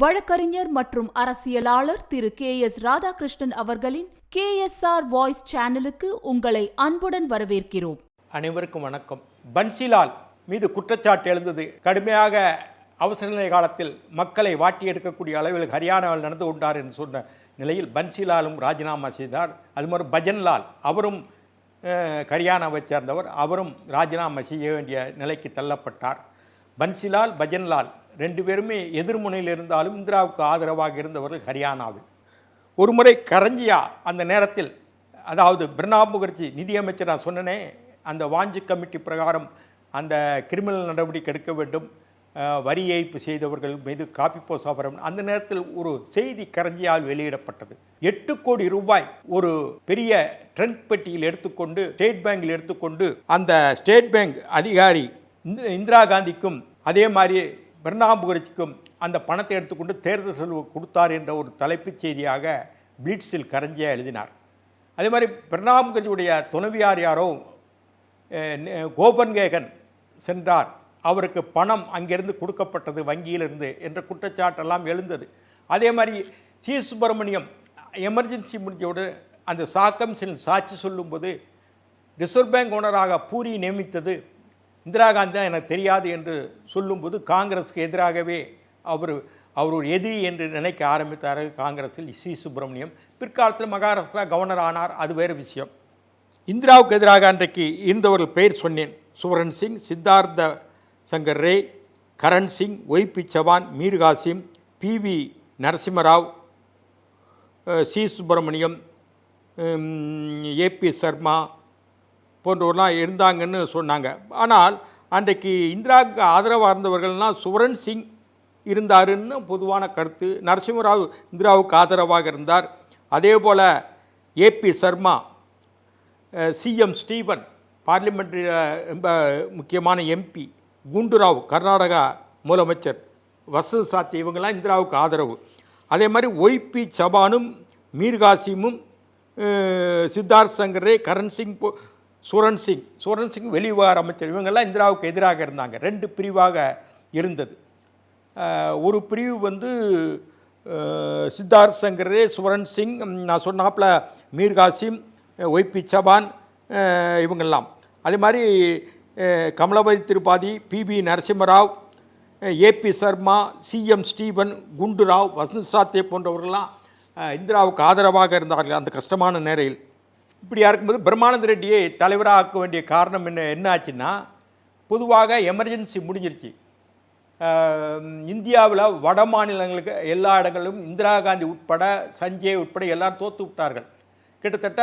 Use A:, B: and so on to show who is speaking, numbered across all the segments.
A: வழக்கறிஞர் மற்றும் அரசியலாளர் திரு கே எஸ் ராதாகிருஷ்ணன் அவர்களின் கே எஸ் ஆர் வாய்ஸ் சேனலுக்கு உங்களை அன்புடன் வரவேற்கிறோம்.
B: அனைவருக்கும் வணக்கம். பன்சிலால் மீது குற்றச்சாட்டு எழுந்தது. கடுமையாக அவசர நிலை காலத்தில் மக்களை வாட்டி எடுக்கக்கூடிய அளவில் ஹரியானாவில் நடந்து கொண்டார் என்று சொன்ன நிலையில் பன்சிலாலும் ராஜினாமா செய்தார். அது மாதிரி பஜன்லால் அவரும் ஹரியானாவை ஹரியானாவைச் சேர்ந்தவர். அவரும் ராஜினாமா செய்ய வேண்டிய நிலைக்கு தள்ளப்பட்டார். பன்சிலால் பஜன்லால் ரெண்டு பேருமே எதிர்முனையில் இருந்தாலும் இந்திராவுக்கு ஆதரவாக இருந்தவர்கள் ஹரியானாவில். ஒருமுறை கரஞ்சியா அந்த நேரத்தில் அதாவது பிரணாப் முகர்ஜி நிதியமைச்சர் நான் சொன்னனே அந்த வாஞ்சி கமிட்டி பிரகாரம் அந்த கிரிமினல் நடவடிக்கை எடுக்க வேண்டும் வரி ஏய்ப்பு செய்தவர்கள் மீது காப்பி போசாபரம் அந்த நேரத்தில் ஒரு செய்தி கரஞ்சியால் வெளியிடப்பட்டது. எட்டு கோடி ரூபாய் ஒரு பெரிய ட்ரெண்ட் பெட்டியில் எடுத்துக்கொண்டு ஸ்டேட் பேங்கில் எடுத்துக்கொண்டு அந்த ஸ்டேட் பேங்க் அதிகாரி இந்த- இந்திரா காந்திக்கும் அதே மாதிரி பிரணாப் முகர்ஜிக்கும் அந்த பணத்தை எடுத்துக்கொண்டு தேர்தல் செலவு கொடுத்தார் என்ற ஒரு தலைப்புச் செய்தியாக பிளிட்ஸில் கரஞ்சியா எழுதினார். அதே மாதிரி பிரணாப் முகர்ஜியுடைய துணைவியார் யாரோ கோபன்கேகன் சென்றார். அவருக்கு பணம் அங்கிருந்து கொடுக்கப்பட்டது வங்கியிலிருந்து என்ற குற்றச்சாட்டெல்லாம் எழுந்தது. அதே மாதிரி சி. சுப்பிரமணியம் எமர்ஜென்சி முடிஞ்சோடு அந்த சாக்கம் சாட்சி சொல்லும்போது ரிசர்வ் பேங்க் ஓனராக பூரி நியமித்தது இந்திரா காந்தி தான் எனக்கு தெரியாது என்று சொல்லும்போது காங்கிரஸுக்கு எதிராகவே அவர் அவர் ஒரு எதிரி என்று நினைக்க ஆரம்பித்தார் காங்கிரஸில் சி. சுப்பிரமணியம். பிற்காலத்தில் மகாராஷ்டிரா கவர்னர் ஆனார். அது வேறு விஷயம். இந்திராவுக்கு எதிராக அன்றைக்கு இருந்தவர்கள் பெயர் சொன்னேன். Swaran Singh Siddhartha Shankar Ray Karan Singh Y B Chavan Mir Qasim P. V. Narasimharao C. Subramaniam A B Sharma போன்றவர்களாம் இருந்தாங்கன்னு சொன்னாங்க. ஆனால் அன்றைக்கு இந்திராவுக்கு ஆதரவாக இருந்தவர்கள்னால் சுவரன் சிங் இருந்தாருன்னு பொதுவான கருத்து. நரசிம்மராவ் இந்திராவுக்கு ஆதரவாக இருந்தார். அதே போல் A B Sharma C M Stephen parliamentary ரொம்ப முக்கியமான எம்பி குண்டுராவ் கர்நாடகா முதலமைச்சர் வசு சாத்தி இவங்கெல்லாம் இந்திராவுக்கு ஆதரவு. அதே மாதிரி ஒய்பி சபானும் மீர்காசிமும் சித்தார்த் சங்கரே கரண் சிங் போ- சூரன் சிங் சூரன் சிங் வெளிவார அமைச்சர். இவங்கெல்லாம் இந்திராவுக்கு எதிராக இருந்தாங்க. ரெண்டு பிரிவாக இருந்தது. ஒரு பிரிவு வந்து சித்தார்த் சங்கரே சுவரன் சிங் நான் சொன்னாப்பில் மீர் காசிம் ஒய்பி சபான் இவங்கெல்லாம். அதே மாதிரி Kamalapati Tripathi P P Narasimharao A B Sharma C M Stephen Gundurao Vasant Sathe போன்றவர்கள்லாம் இந்திராவுக்கு ஆதரவாக இருந்தார்கள் அந்த கஷ்டமான நேரையில் இப்படியா இருக்கும்போது பிரம்மானந்த ரெட்டியை தலைவராக ஆக்க வேண்டிய காரணம் என்ன என்ன ஆச்சுன்னா பொதுவாக எமர்ஜென்சி முடிஞ்சிருச்சு. இந்தியாவில் வட மாநிலங்களுக்கு எல்லா இடங்களிலும் இந்திரா காந்தி உட்பட சஞ்சய் உட்பட எல்லாரும் தோற்று விட்டார்கள். கிட்டத்தட்ட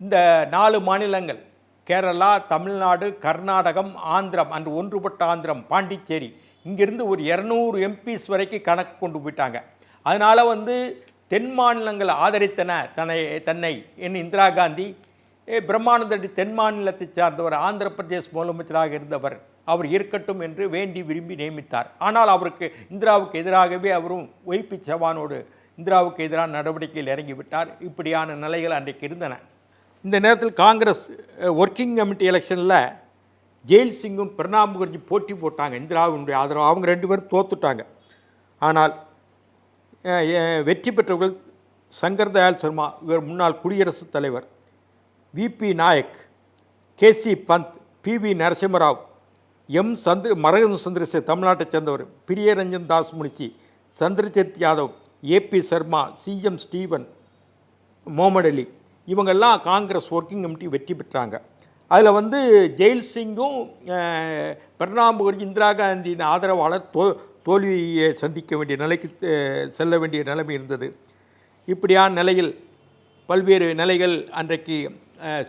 B: இந்த நாலு மாநிலங்கள் கேரளா தமிழ்நாடு கர்நாடகம் ஆந்திரம் அன்று ஒன்றுபட்ட ஆந்திரம் பாண்டிச்சேரி இங்கிருந்து ஒரு இரநூறு எம்பிஸ் வரைக்கும் கணக்கு கொண்டு போயிட்டாங்க. அதனால் வந்து தென் மாநிலங்கள் ஆதரித்தன தன்னை தன்னை என் இந்திரா காந்தி. பிரம்மானந்தடி தென் மாநிலத்தைச் சார்ந்தவர் ஆந்திர பிரதேஷ் முதலமைச்சராக இருந்தவர். அவர் இருக்கட்டும் என்று வேண்டி விரும்பி நியமித்தார். ஆனால் அவருக்கு இந்திராவுக்கு எதிராகவே அவரும் ஒய்பி சவானோடு இந்திராவுக்கு எதிரான நடவடிக்கையில் இறங்கிவிட்டார். இப்படியான நிலைகள் அன்றைக்கு இருந்தன. இந்த நேரத்தில் காங்கிரஸ் ஒர்க்கிங் கமிட்டி எலெக்ஷனில் ஜெயில் சிங்கும் பிரணாப் முகர்ஜி போட்டி போட்டாங்க. இந்திராவினுடைய ஆதரவு. அவங்க ரெண்டு பேரும் தோத்துட்டாங்க. ஆனால் வெற்றி பெற்றவர்கள் சங்கர் தயாள் சர்மா இவர் முன்னாள் குடியரசுத் தலைவர். V P Naik K C Pant P V Narasimharao M. Chandra மரகன் Chandrasekhar தமிழ்நாட்டைச் சேர்ந்தவர். Priyaranjan Das Munshi Chandrajit Yadav A B Sharma C M Stephen Mohammed Ali இவங்கெல்லாம் காங்கிரஸ் ஒர்க்கிங் கமிட்டி வெற்றி பெற்றாங்க. அதில் வந்து ஜெயில் சிங்கும் அஹ், முகர்ஜி இந்திரா காந்தியின் ஆதரவாளர் தோ தோல்வியை சந்திக்க வேண்டிய நிலைக்கு செல்ல வேண்டிய நிலைமை இருந்தது. இப்படியான நிலையில் பல்வேறு நிலைகள் அன்றைக்கு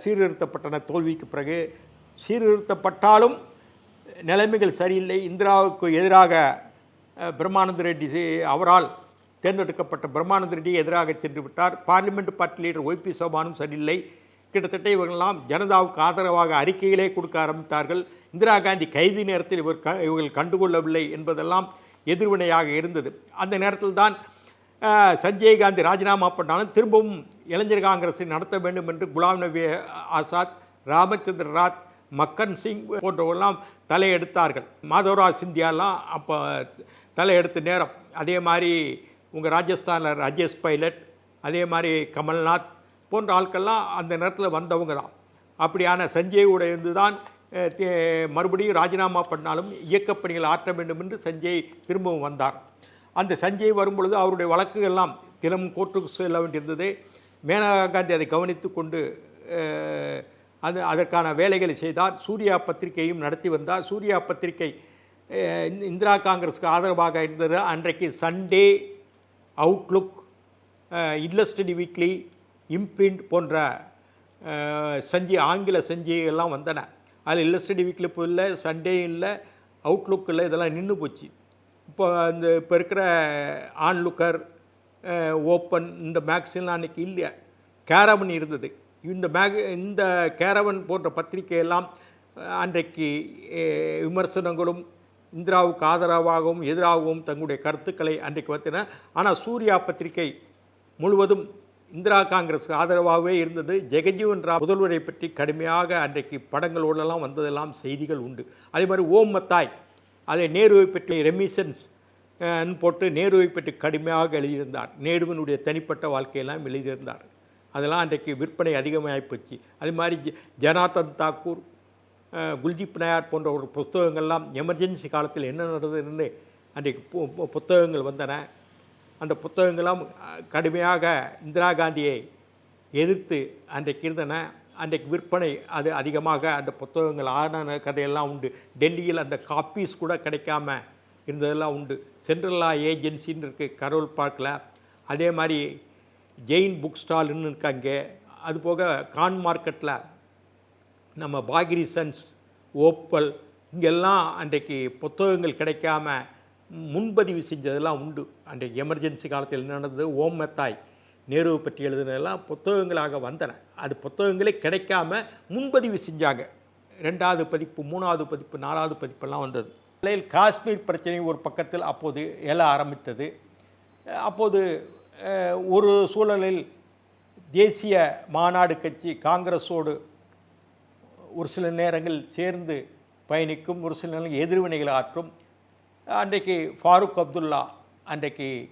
B: சீர்திருத்தப்பட்டன. தோல்விக்கு பிறகு சீர்திருத்தப்பட்டாலும் நிலைமைகள் சரியில்லை. இந்திராவுக்கு எதிராக பிரம்மானந்த ரெட்டி அவரால் தேர்ந்தெடுக்கப்பட்ட பிரம்மானந்த ரெட்டியை எதிராக சென்று விட்டார். Parliament party leader Y B சோபானும் சரியில்லை. கிட்டத்தட்ட இவர்களெல்லாம் ஜனதாவுக்கு ஆதரவாக அறிக்கைகளே கொடுக்க ஆரம்பித்தார்கள். இந்திரா காந்தி கைது நேரத்தில் இவர் க இவர்கள் கண்டுகொள்ளவில்லை என்பதெல்லாம் எதிர்வினையாக இருந்தது. அந்த நேரத்தில் தான் சஞ்சய் காந்தி ராஜினாமா பண்ணாலும் திரும்பவும் இளைஞர் காங்கிரஸை நடத்த வேண்டும் என்று குலாம் நபி ஆசாத் ராமச்சந்திர ராத் மக்கன் சிங் போன்றவர்கள்லாம் தலையெடுத்தார்கள். மாதவராஜ் சிந்தியாலாம் அப்போ தலையெடுத்த நேரம். அதே மாதிரி உங்கள் ராஜஸ்தானில் ராஜேஷ் பைலட் அதே மாதிரி கமல்நாத் போன்ற ஆட்கள்லாம் அந்த நேரத்தில் வந்தவங்க தான் அப்படியான சஞ்சய் இருந்து தான் மறுபடியும் ராஜினாமா பண்ணாலும் இயக்கப்பணிகள் ஆற்ற வேண்டும் என்று சஞ்சய் திரும்பவும் வந்தார். அந்த சஞ்சய் வரும்பொழுது அவருடைய வழக்குகள்லாம் தினமும் கோர்ட்டுக்கு செல்ல வேண்டியிருந்தது. மேனகா காந்தி அதை கவனித்து கொண்டு அது அதற்கான வேலைகளை செய்தார். சூர்யா பத்திரிகையும் நடத்தி வந்தார். சூர்யா பத்திரிகை இந்திரா காங்கிரஸுக்கு ஆதரவாக இருந்தது. அன்றைக்கு Sunday Outlook Illustrated Weekly Imprint போன்ற சஞ்சி ஆங்கில சஞ்சிகள்லாம் வந்தன. அதில் இல்லஸ்டடி வீக்கில் இப்போ இல்லை சண்டே இல்லை அவுட்லுக் இல்லை இதெல்லாம் நின்று போச்சு. இப்போ இந்த இப்போ இருக்கிற ஆன்லுக்கர் ஓப்பன் இந்த மேக்ஸின்லாம் அன்றைக்கி இல்லை கேரவன் இருந்தது. இந்த மேக் இந்த கேரவன் போன்ற பத்திரிகையெல்லாம் அன்றைக்கு விமர்சனங்களும் இந்திராவுக்கு ஆதரவாகவும் எதிராகவும் தங்களுடைய கருத்துக்களை அன்றைக்கு வந்தன. ஆனால் சூர்யா பத்திரிகை முழுவதும் இந்திரா காங்கிரஸுக்கு ஆதரவாகவே இருந்தது. ஜெகஜீவன் ராம் முதல்வரை பற்றி கடுமையாக அன்றைக்கு படங்களோடலாம் வந்ததெல்லாம் செய்திகள் உண்டு. அதே மாதிரி ஓம் மத்தாய் அதை நேருவை பற்றி ரெமிசன்ஸ் போட்டு நேருவை பற்றி கடுமையாக எழுதியிருந்தார். நேருவினுடைய தனிப்பட்ட வாழ்க்கையெல்லாம் எழுதியிருந்தார். அதெல்லாம் அன்றைக்கு விற்பனை அதிகமாகி போச்சு. அதே மாதிரி ஜ- ஜனார்தன் தாக்கூர் குல்தீப் நாயார் போன்ற ஒரு புஸ்தகங்கள்லாம் எமர்ஜென்சி காலத்தில் என்ன நடந்ததுன்னு அன்றைக்கு பு- புத்தகங்கள் வந்தன. அந்த புத்தகங்களும் கடுமையாக இந்திரா காந்தியை எதிர்த்து அன்றைக்கு இருந்தன. அன்றைக்கு விற்பனை அது அதிகமாக அந்த புத்தகங்கள் ஆன கதையெல்லாம் உண்டு. டெல்லியில் அந்த காப்பீஸ் கூட கிடைக்காம இருந்ததெல்லாம் உண்டு. சென்ட்ரல் லா ஏஜென்சின்னு இருக்குது கரோல் பார்க்கில் அதே மாதிரி ஜெயின் புக் ஸ்டால்னு இருக்காங்க அதுபோக கான் மார்க்கெட்டில் நம்ம பாகிரி சன்ஸ் ஓப்பல் இங்கெல்லாம் அன்றைக்கு புத்தகங்கள் கிடைக்காம முன்பதிவு செஞ்சதெல்லாம் உண்டு. அன்றைய எமர்ஜென்சி காலத்தில் என்ன நடந்தது? ஓம் மெத்தாய் நேருவை பற்றி எழுதுனதெல்லாம் புத்தகங்களாக வந்தன. அது புத்தகங்களே கிடைக்காம முன்பதிவு செஞ்சாங்க. ரெண்டாவது பதிப்பு மூணாவது பதிப்பு நாலாவது பதிப்பெல்லாம் வந்தது. நிலையில் காஷ்மீர் பிரச்சனை ஒரு பக்கத்தில் அப்போது எழ ஆரம்பித்தது. அப்போது ஒரு சூழலில் தேசிய மாநாடு கட்சி காங்கிரஸோடு ஒரு சில நேரங்கள் சேர்ந்து பயணிக்கும் ஒரு சில நேரங்கள் எதிர்வினைகள் ஆற்றும் அன்றைக்கு ஃபாரூக் அப்துல்லா அன்றைக்கு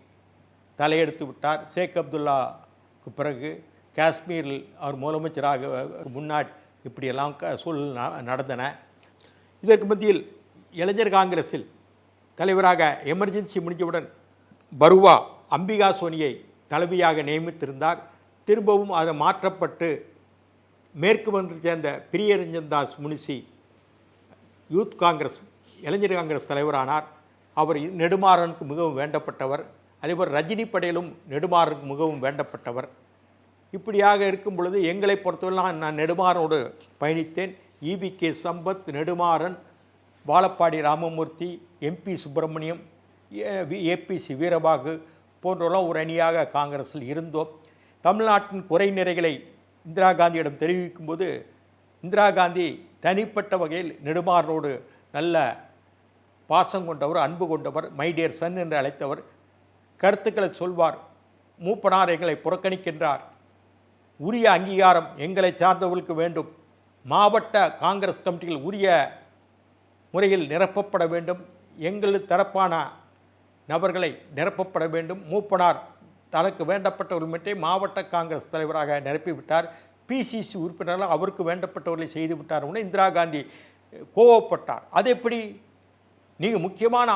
B: தலையெடுத்து விட்டார். ஷேக் அப்துல்லாவுக்கு பிறகு காஷ்மீரில் அவர் முதலமைச்சராக முன்னாடி இப்படியெல்லாம் க- சூழல் ந- நடந்தன. இதற்கு மத்தியில் இளைஞர் காங்கிரஸில் தலைவராக எமர்ஜென்சி முடிஞ்சவுடன் பருவா அம்பிகா சோனியை தலைவியாக நியமித்திருந்தார். திரும்பவும் அது மாற்றப்பட்டு மேற்கு வந்து சேர்ந்த பிரியரஞ்சன் தாஸ் முனிசி யூத் காங்கிரஸ் இளைஞர் காங்கிரஸ் தலைவரானார். அவர் நெடுமாறனுக்கு மிகவும் வேண்டப்பட்டவர். அதேபோல் ரஜினி படையிலும் நெடுமாறனுக்கு மிகவும் வேண்டப்பட்டவர். இப்படியாக இருக்கும் பொழுது எங்களை பொறுத்தவரை நான் நெடுமாறனோடு பயணித்தேன். E P K. Sampath Nedumaran Vazhappadi Ramamurthy M P Subramaniam A B C Veerabahu போன்றவெல்லாம் ஒரு அணியாக காங்கிரஸில் இருந்தோம். தமிழ்நாட்டின் குறை நிறைகளை இந்திரா காந்தியிடம் தெரிவிக்கும்போது இந்திரா காந்தி தனிப்பட்ட வகையில் நெடுமாறனோடு நல்ல பாசம் கொண்டவர் அன்பு கொண்டவர் மை டியர் சன் என்று அழைத்தவர் கருத்துக்களை சொல்வார் மூப்பனார் எங்களை புறக்கணிக்கின்றார். உரிய அங்கீகாரம் எங்களை சார்ந்தவர்களுக்கு வேண்டும். மாவட்ட காங்கிரஸ் கமிட்டிகள் உரிய முறையில் நிரப்பப்பட வேண்டும். எங்கள் தரப்பான நபர்களை நிரப்பப்பட வேண்டும். மூப்பனார் தனக்கு வேண்டப்பட்டவர்கள் மட்டும் மாவட்ட காங்கிரஸ் தலைவராக நிரப்பிவிட்டார். பிசிசி உறுப்பினர்கள் அவருக்கு வேண்டப்பட்டவர்களை செய்துவிட்டார் உடனே இந்திரா காந்தி கோவப்பட்டார். அது எப்படி நீங்கள் முக்கியமான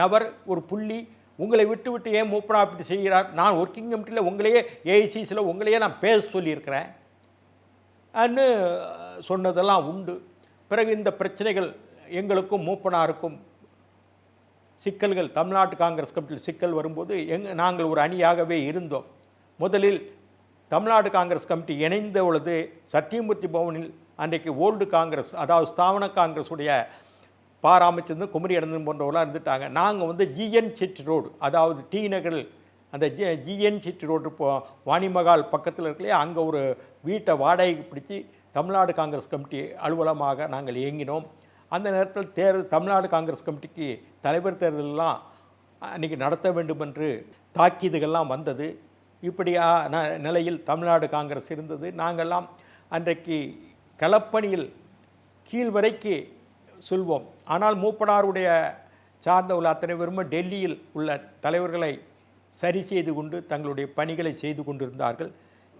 B: நபர் ஒரு புள்ளி உங்களை விட்டு விட்டு ஏன் மூப்பனா அப்படி செய்கிறார்? நான் ஒர்க்கிங் கமிட்டியில் உங்களையே ஏஐசிசியில் உங்களையே நான் பேச சொல்லியிருக்கிறேன். அன்னு சொன்னதெல்லாம் உண்டு. பிறகு இந்த பிரச்சனைகள் எங்களுக்கும் மூப்பனாருக்கும் சிக்கல்கள் தமிழ்நாட்டு காங்கிரஸ் கமிட்டியில் சிக்கல் வரும்போது எங் நாங்கள் ஒரு அணியாகவே இருந்தோம். முதலில் தமிழ்நாடு காங்கிரஸ் கமிட்டி இணைந்த பொழுது சத்தியமூர்த்தி பவனில் அன்றைக்கு ஓல்டு காங்கிரஸ் அதாவது ஸ்தாபன காங்கிரஸுடைய பாராமச்சந்திரன் குமரி அனந்தன் போன்றவர்களாம் இருந்துட்டாங்க. நாங்கள் வந்து ஜிஎன் சிட் ரோடு அதாவது டி நகரில் அந்த ஜி ஜிஎன் சிட் ரோடு இப்போ வாணிமகால் பக்கத்தில் இருக்கலையே அங்கே ஒரு வீட்டை வாடகைக்கு பிடிச்சி தமிழ்நாடு காங்கிரஸ் கமிட்டி அலுவலமாக நாங்கள் இயங்கினோம். அந்த நேரத்தில் தேர்தல் தமிழ்நாடு காங்கிரஸ் கமிட்டிக்கு தலைவர் தேர்தலெல்லாம் அன்றைக்கி நடத்த வேண்டும் என்று தாக்கீதுகள்லாம் வந்தது. இப்படியா ந நிலையில் தமிழ்நாடு காங்கிரஸ் இருந்தது. நாங்கள்லாம் அன்றைக்கு களப்பணியில் கீழ் வரைக்கு சொல்வோம். ஆனால் மூப்பனாருடைய உள்ள அத்தனை பேரும் டெல்லியில் உள்ள தலைவர்களை சரி செய்து கொண்டு தங்களுடைய பணிகளை செய்து கொண்டிருந்தார்கள்.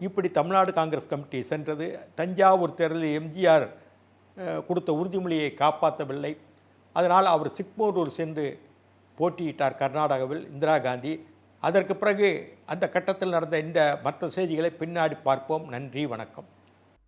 B: இப்படி தமிழ்நாடு காங்கிரஸ் கமிட்டி சென்றது. தஞ்சாவூர் தேர்தலில் எம்ஜிஆர் கொடுத்த உறுதிமொழியை காப்பாற்றவில்லை. அதனால் அவர் சிக்மோரூர் சென்று போட்டியிட்டார் கர்நாடகாவில் இந்திரா காந்தி. அதற்கு பிறகு அந்த கட்டத்தில் நடந்த இந்த மற்ற செய்திகளை பின்னாடி பார்ப்போம். நன்றி வணக்கம்.